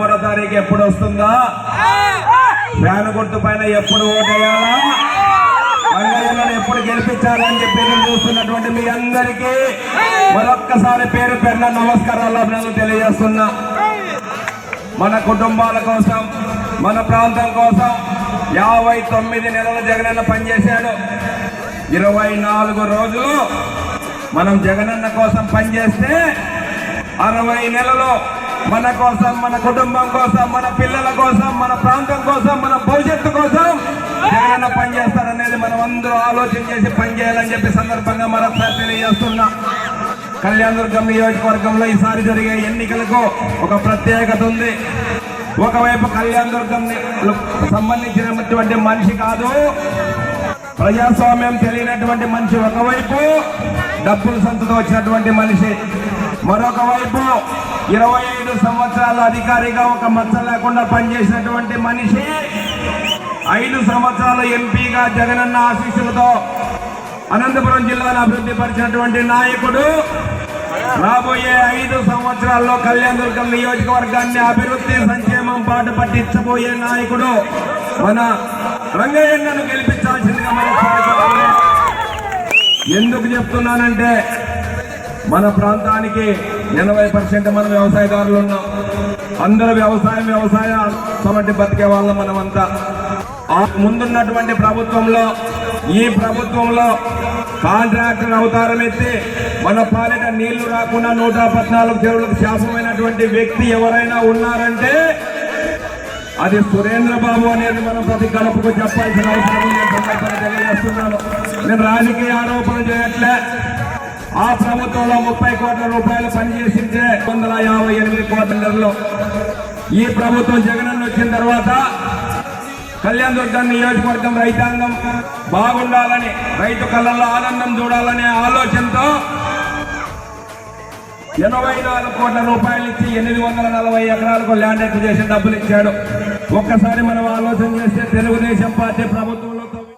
పదమూడో తారీఖు ఎప్పుడు వస్తుందా? ఫ్యాన్ గుర్తు పైన ఎప్పుడు ఓటేయాలా? రంగయ్యలను ఎప్పుడు గెలిపించాలని చెప్పి చూస్తున్నటువంటి మీ అందరికీ మరొక్కసారి పేరు పేరున నమస్కారాలు అభినందనలు తెలియజేస్తున్నా. మన కుటుంబాల కోసం మన ప్రాంతం కోసం యాభై తొమ్మిది నెలల జగనన్న పనిచేశాడు. ఇరవై నాలుగు రోజులు మనం జగనన్న కోసం పనిచేస్తే అరవై నెలలు మన కోసం మన కుటుంబం కోసం మన పిల్లల కోసం మన ప్రాంతం కోసం మన భవిష్యత్తు కోసం జగన్ పనిచేస్తారనేది మనం అందరూ ఆలోచన చేసి పనిచేయాలని చెప్పి సందర్భంగా మరొకసారి తెలియజేస్తున్నా. కళ్యాణదుర్గం నియోజకవర్గంలో ఈసారి జరిగే ఎన్నికలకు ఒక ప్రత్యేకత ఉంది. ఒకవైపు కళ్యాణ దుర్గం సంబంధించినటువంటి మనిషి కాదు ప్రజాస్వామ్యం తెలియనటువంటి మనిషి ఒకవైపు డబ్బులు సంతతో వచ్చినటువంటి మనిషి. మరొక వైపు ఇరవై ఐదు సంవత్సరాల అధికారిగా ఒక మచ్చ లేకుండా పనిచేసినటువంటి మనిషి ఐదు సంవత్సరాల ఎంపీగా జగనన్న ఆశీస్సులతో అనంతపురం జిల్లాను అభివృద్ధి పరిచినటువంటి నాయకుడు రాబోయే ఐదు సంవత్సరాల్లో కళ్యాణదుర్గం నియోజకవర్గాన్ని అభివృద్ధి సంక్షేమం పాటు పట్టించబోయే నాయకుడు మన రంగయ్యను గెలిపించాల్సిందిగా మన ఎందుకు చెప్తున్నానంటే మన ప్రాంతానికి ఎనభై పర్సెంట్ మన వ్యవసాయదారులు ఉన్నాం. అందరూ వ్యవసాయం వ్యవసాయ సమటి బతికే వాళ్ళం మనమంతా. ముందున్నటువంటి ప్రభుత్వంలో ఈ ప్రభుత్వంలో కాంట్రాక్టర్ అవతారం ఎత్తి మన పాలిట నీళ్ళు రాకుండా నూట పద్నాలుగు చెరువులకు శాసనమైనటువంటి వ్యక్తి ఎవరైనా ఉన్నారంటే అది సురేంద్ర బాబు అనేది మనం ప్రతి గడపకు చెప్పాల్సిన అవసరం తెలియజేస్తున్నాను. నేను రాజకీయ ఆరోపణలు చేయట్లే. ఆ ప్రభుత్వంలో ముప్పై కోట్ల రూపాయలు పనిచేసింటే వందల యాభై ఎనిమిది కోట్లలో ఈ ప్రభుత్వం జగనన్న వచ్చిన తర్వాత కళ్యాణ్ దుర్గం నియోజకవర్గం రైతాంగం బాగుండాలని రైతు కళ్ళల్లో ఆనందం చూడాలనే ఆలోచనతో ఎనభై నాలుగు కోట్ల రూపాయలు ఇచ్చి ఎనిమిది వందల నలభై ఎకరాలకు ల్యాండ్ చేసి డబ్బులు ఇచ్చాడు. ఒక్కసారి మనం ఆలోచన చేస్తే తెలుగుదేశం పార్టీ ప్రభుత్వం